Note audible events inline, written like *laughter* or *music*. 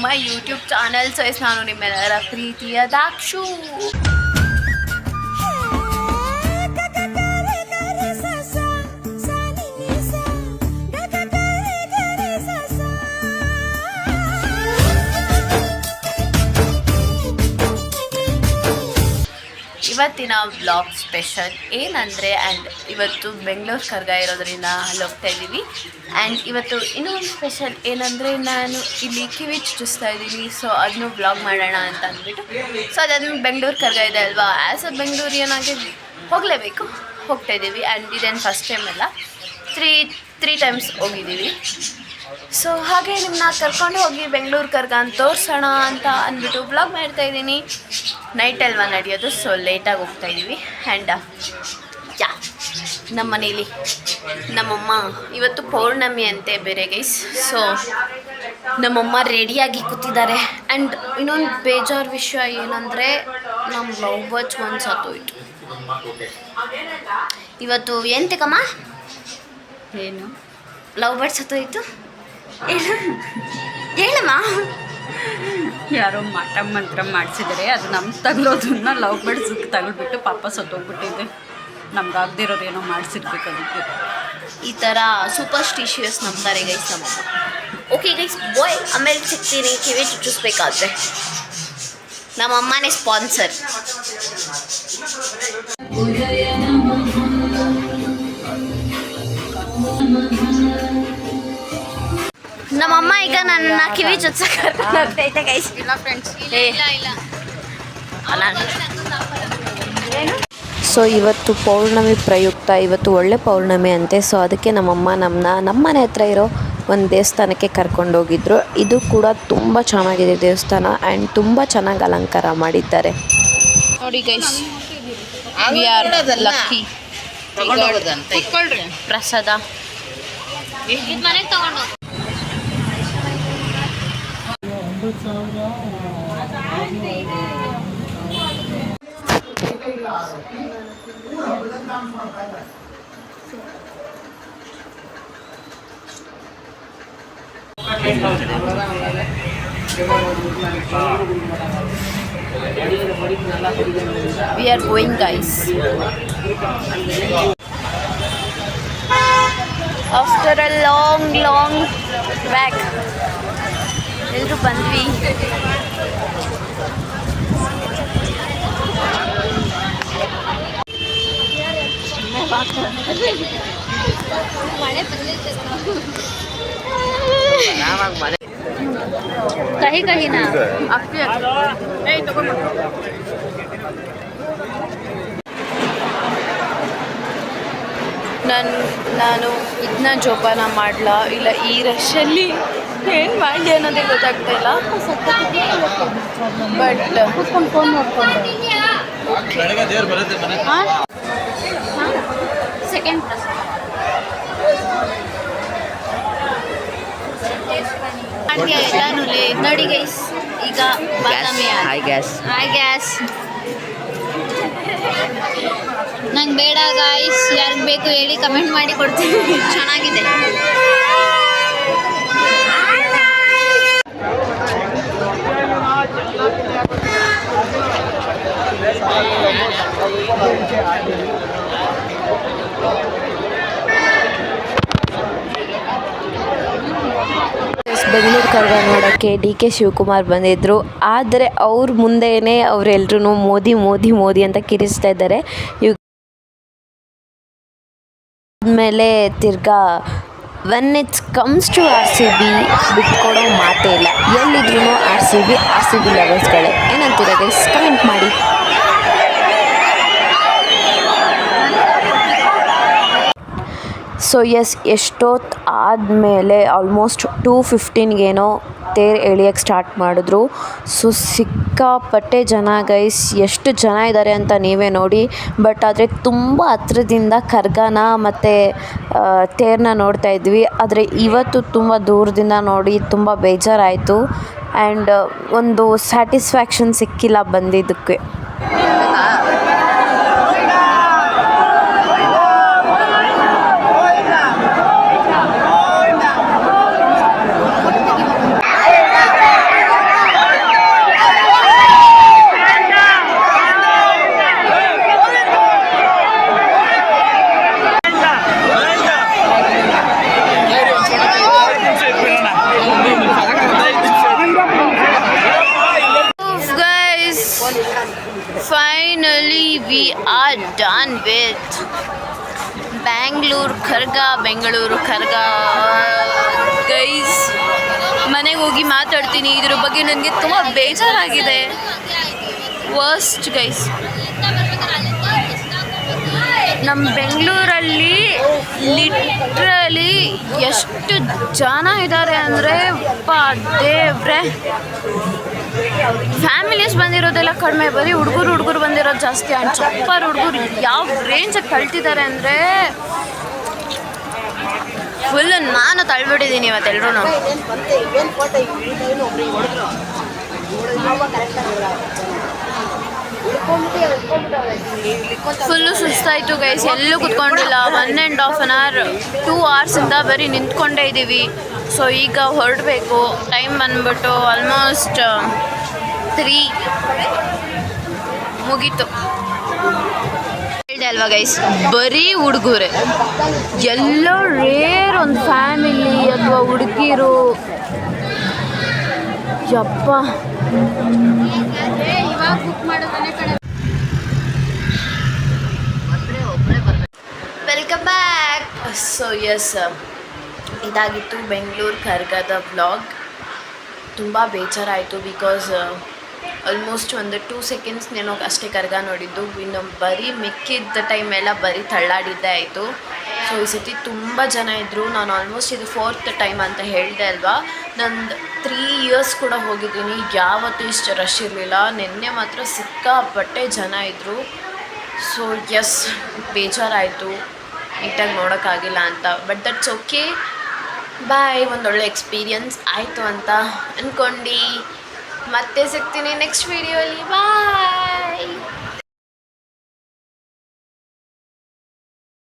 my YouTube channel. So, it's Nanuni Mera Preeti Adakshu. ಇವತ್ತಿನ blog special ಏನಂದರೆ and ಇವತ್ತು ಬೆಂಗಳೂರು ಕರ್ಗ ಇರೋದ್ರಿಂದ ಅಲ್ಲಿ ಹೋಗ್ತಾ ಇದ್ದೀವಿ. ಆ್ಯಂಡ್ ಇವತ್ತು ಇನ್ನೊಂದು ಸ್ಪೆಷಲ್ ಏನಂದರೆ, ನಾನು ಇಲ್ಲಿ ಕಿವಿ ಚುಚ್ಚಿಸ್ತಾ ಇದ್ದೀನಿ. ಸೊ ಅದನ್ನು ಬ್ಲಾಗ್ ಮಾಡೋಣ ಅಂತ ಅಂದ್ಬಿಟ್ಟು. ಸೊ ಅದನ್ನು ಬೆಂಗಳೂರು ಕರ್ಗ ಇದೆ ಅಲ್ವಾ? ಆ್ಯಸ್ ಅ ಬೆಂಗಳೂರಿಯನಾಗಿ ಹೋಗಲೇಬೇಕು? ಹೋಗ್ತಾ ಇದ್ದೀವಿ. ಆ್ಯಂಡ್ ಇದೇನು ಫಸ್ಟ್ ಟೈಮ್ ಅಲ್ಲ. ತ್ರೀ ತ್ರೀ ಟೈಮ್ಸ್ ಹೋಗಿದ್ದೀವಿ. ಸೊ ಹಾಗೆ ನಿಮ್ಮನ್ನ ಕರ್ಕೊಂಡು ಹೋಗಿ ಬೆಂಗಳೂರು ಕರ್ಗ ಅಂತ ತೋರಿಸೋಣ ಅಂತ ಅಂದ್ಬಿಟ್ಟು ಬ್ಲಾಗ್ ಮಾಡ್ತಾ ಇದ್ದೀನಿ. ನೈಟ್ ಅಲ್ವಾ ನಡೆಯೋದು ಸೊ ಲೇಟಾಗಿ ಹೋಗ್ತಾ ಇದ್ದೀವಿ ಆ್ಯಂಡ್ ಯಾ ನಮ್ಮ ಮನೇಲಿ ನಮ್ಮಮ್ಮ ಇವತ್ತು ಪೌರ್ಣಮಿ ಅಂತೆ ಬೇರೆ ಗೈಸ್ ಸೊ ನಮ್ಮಮ್ಮ ರೆಡಿಯಾಗಿ ಕೂತಿದ್ದಾರೆ. ಆ್ಯಂಡ್ ಇನ್ನೊಂದು ಬೇಜಾರು ವಿಷಯ ಏನಂದರೆ ನಮ್ಮ ಲವ್ ಬರ್ಚ್ ಒಂದು ಸತ್ತೋಯ್ತು ಇವತ್ತು ಏನು ತಿಕ್ಕಮ್ಮ ಏನು? ಲವ್ ಬರ್ಡ್ಸ್ ಸತ್ತೋಯ್ತು ಏನು? ಹೇಳಮ್ಮ. ಯಾರೋ ಮಠ ಮಂತ್ರ ಮಾಡಿಸಿದರೆ ಅದು ನಮ್ಮ ತಗಲೋದನ್ನ ಲವ್ ಬರ್ಡ್ಸ್ ತಗಲ್ಬಿಟ್ಟು ಪಾಪ ಸತ್ತೋಗ್ಬಿಟ್ಟಿದೆ. ನಮ್ಗೆ ಆಗದಿರೋರು ಏನೋ ಮಾಡಿಸಿರ್ಬೇಕು ಅದಕ್ಕೆ. ಈ ಥರ ಸೂಪರ್ಸ್ಟಿಷಿಯಸ್ ನಂಬ್ತಾರೆ ಗೈಸ್ ನಮ್ಮ ಓಕೆ ಗೈಸ್ ಬಾಯ್ ಆಮೇಲೆ ಸಿಗ್ತೀನಿ. ಕಿವಿ ಚುಚ್ಚಿಸ್ಬೇಕಾದ್ರೆ. ನಮ್ಮ ಅಮ್ಮನೇ ಸ್ಪಾನ್ಸರ್ ನಮ್ಮಮ್ಮ ಈಗ ನನ್ನ ಕಿವಿ ಗೈಸ್ ಸೊ ಇವತ್ತು ಪೌರ್ಣಮಿ ಪ್ರಯುಕ್ತ ಇವತ್ತು ಒಳ್ಳೆ ಪೌರ್ಣಮಿ ಅಂತೆ. ಸೊ ಅದಕ್ಕೆ ನಮ್ಮಮ್ಮ ನಮ್ಮನ್ನ ನಮ್ಮ ಮನೆ ಹತ್ರ ಇರೋ ಒಂದು ದೇವಸ್ಥಾನಕ್ಕೆ ಕರ್ಕೊಂಡೋಗಿದ್ರು ಇದು ಕೂಡ ತುಂಬ ಚೆನ್ನಾಗಿದೆ ದೇವಸ್ಥಾನ ಆ್ಯಂಡ್ ತುಂಬ ಚೆನ್ನಾಗಿ ಅಲಂಕಾರ ಮಾಡಿದ್ದಾರೆ. ನೋಡಿ ಗೈಸ್ ಲಕ್ಕಿ ಪ್ರಸಾದ. We are going guys. After a long long back ಎಲ್ರು ಬಂದ್ವಿ. ಕಹಿ ಕಹಿನಾ? ನಾನು ನಾನು ಇದನ್ನ ಜೋಪಾನ ಮಾಡ್ಲಾ? ಇಲ್ಲ ಈ ರಶಲ್ಲಿ ಏನು ಮಾಡಿ ಅನ್ನೋದೇ ಗೊತ್ತಾಗ್ತಾ ಇಲ್ಲ. ಬಟ್ ಸೆಕೆಂಡ್ ಎಲ್ಲಾನು ನೋಡಿ ಗೈಸ್ ಈಗ ಬಾದಾಮಿ ಹಾಯ್ ಗ್ಯಾಸ್ ಹಾಯ್ ಗ್ಯಾಸ್ ನಂಗೆ ಬೇಡ ಗಾಯ್ಸ್ ಯಾರಿಗೆ ಬೇಕು ಹೇಳಿ ಕಮೆಂಟ್ ಮಾಡಿ ಕೊಡ್ತೀನಿ. *laughs* ಚೆನ್ನಾಗಿದೆ. ಬೆಂಗಳೂರು ಕರ್ಗ ನೋಡೋಕ್ಕೆ ಡಿ ಕೆ ಶಿವಕುಮಾರ್ ಬಂದಿದ್ದರು ಆದರೆ ಅವ್ರ ಮುಂದೆಯೇ ಅವರೆಲ್ಲರೂ ಮೋದಿ ಮೋದಿ ಮೋದಿ ಅಂತ ಕಿರಿಸ್ತಾ ಇದ್ದಾರೆ. ಇವ್ ಆದಮೇಲೆ ತಿರ್ಗಾ when it's comes to R C B ಬಿಟ್ಕೊಡೋ ಮಾತೇ ಇಲ್ಲ. ಎಲ್ಲಿದ್ರು R C B R C B ಲವರ್ಸ್ಗಳೇ ಏನಂತೀರ ಗೈಸ್ ಕಮೆಂಟ್ ಮಾಡಿ. ಸೊ ಎಸ್ ಎಷ್ಟೊತ್ತು ಆದಮೇಲೆ ಆಲ್ಮೋಸ್ಟ್ ಟೂ ಫಿಫ್ಟೀನ್ಗೇನೋ ತೇರು ಎಳಿಯೋಕ್ಕೆ ಸ್ಟಾರ್ಟ್ ಮಾಡಿದ್ರು. ಸೊ ಸಿಕ್ಕಾಪಟ್ಟೆ ಜನ ಗೈಸ್ ಎಷ್ಟು ಜನ ಇದ್ದಾರೆ ಅಂತ ನೀವೇ ನೋಡಿ. ಬಟ್ ಆದರೆ ತುಂಬ ಹತ್ರದಿಂದ ಕರ್ಗನ ಮತ್ತು ತೇರನ್ನ ನೋಡ್ತಾ ಇದ್ವಿ. ಆದರೆ ಇವತ್ತು ತುಂಬ ದೂರದಿಂದ ನೋಡಿ ತುಂಬ ಬೇಜಾರಾಯಿತು. ಆ್ಯಂಡ್ ಒಂದು ಸ್ಯಾಟಿಸ್ಫ್ಯಾಕ್ಷನ್ ಸಿಕ್ಕಿಲ್ಲ ಬಂದಿದ್ದಕ್ಕೆ. We are done with Bangalore Karaga Bengaluru Karaga guys ಮನೆಗೆ ಹೋಗಿ ಮಾತಾಡ್ತೀನಿ. ಇದ್ರ ಬಗ್ಗೆ ನನಗೆ ತುಂಬ ಬೇಜಾರಾಗಿದೆ. ವರ್ಸ್ಟ್ ಗೈಸ್ ನಮ್ಮ ಬೆಂಗಳೂರಲ್ಲಿ ಲಿಟ್ರಲಿ ಎಷ್ಟು ಜನ ಇದ್ದಾರೆ ಅಂದರೆ ದೇವ್ರೆ. ಫ್ಯಾಮಿಲೀಸ್ ಬಂದಿರೋದೆಲ್ಲ ಕಡಿಮೆ. ಬರೀ ಹುಡುಗರು ಹುಡುಗರು ಬಂದಿರೋದು ಜಾಸ್ತಿ. ಆ್ಯಂಡ್ ಸೂಪರ್ ಹುಡುಗರು. ಯಾವ ರೇಂಜಲ್ಲಿ ಕಳ್ತಿದ್ದಾರೆ ಅಂದರೆ ಫುಲ್ ನಾನು ತಳ್ಬಿಟ್ಟಿದ್ದೀನಿ ಇವತ್ತೆಲ್ಲರೂ ಫುಲ್ಲು ಸುಸ್ತಾಯಿತು ಗೈಸ್ ಎಲ್ಲೂ ಕುತ್ಕೊಂಡಿಲ್ಲ. One and half an hour two ಅವರ್ಸಿಂದ ಬರೀ ನಿಂತ್ಕೊಂಡೇ ಇದ್ದೀವಿ ಸೊ ಈಗ ಹೊರಡಬೇಕು. ಟೈಮ್ ಬಂದ್ಬಿಟ್ಟು ಆಲ್ಮೋಸ್ಟ್ ತ್ರೀ ಮುಗೀತು. ಹೇಳ್ದೆ ಅಲ್ವಾ ಗೈಸ್ ಬರೀ ಹುಡುಗರೆ. ಎಲ್ಲೋ ರೇರ್ ಒಂದು ಫ್ಯಾಮಿಲಿ ಅಥವಾ ಹುಡುಗಿರು. ಯಪ್ಪ. ಇವಾಗ ಬುಕ್ ಮಾಡೋದನ್ನೇ ಕಡೆ ವೆಲ್ಕಮ್ ಬ್ಯಾಕ್ ಸೊ ಎಸ್ ಇದಾಗಿತ್ತು ಬೆಂಗಳೂರು ಕರ್ಗದ ಬ್ಲಾಗ್ ತುಂಬ ಬೇಜಾರಾಯಿತು ಬಿಕಾಸ್ ಆಲ್ಮೋಸ್ಟ್ ಒಂದು ಟೂ ಸೆಕೆಂಡ್ಸ್ ನಾನು ಅಷ್ಟೇ ಕರ್ಗ ನೋಡಿದ್ದು. ಇನ್ನು ಬರೀ ಮಿಕ್ಕಿದ್ದ ಟೈಮೆಲ್ಲ ಬರೀ ತಳ್ಳಾಡಿದ್ದೇ ಆಯಿತು. ಸೊ ಈ ಸತಿ ತುಂಬ ಜನ ಇದ್ದರು ನಾನು ಆಲ್ಮೋಸ್ಟ್ ಇದು ಫೋರ್ತ್ ಟೈಮ್ ಅಂತ ಹೇಳಿದೆ ಅಲ್ವಾ? ನಂದು ತ್ರೀ ಇಯರ್ಸ್ ಕೂಡ ಹೋಗಿದ್ದೀನಿ. ಯಾವತ್ತೂ ಇಷ್ಟು ರಶ್ ಇರಲಿಲ್ಲ. ನಿನ್ನೆ ಮಾತ್ರ ಸಿಕ್ಕಾಪಟ್ಟೆ ಜನ ಇದ್ದರು ಸೊ ಎಸ್ ಬೇಜಾರಾಯಿತು. ನೀಟಾಗಿ ನೋಡೋಕ್ಕಾಗಿಲ್ಲ ಅಂತ. ಬಟ್ ದಟ್ಸ್ ಓಕೆ ಬಾಯ್ ಒಂದೊಳ್ಳೆ ಎಕ್ಸ್ಪೀರಿಯನ್ಸ್ ಆಯಿತು ಅಂತ ಅಂದ್ಕೊಂಡು ಮತ್ತೆ ಸಿಗ್ತೀನಿ ನೆಕ್ಸ್ಟ್ ವೀಡಿಯೋಲಿ ಬಾಯ್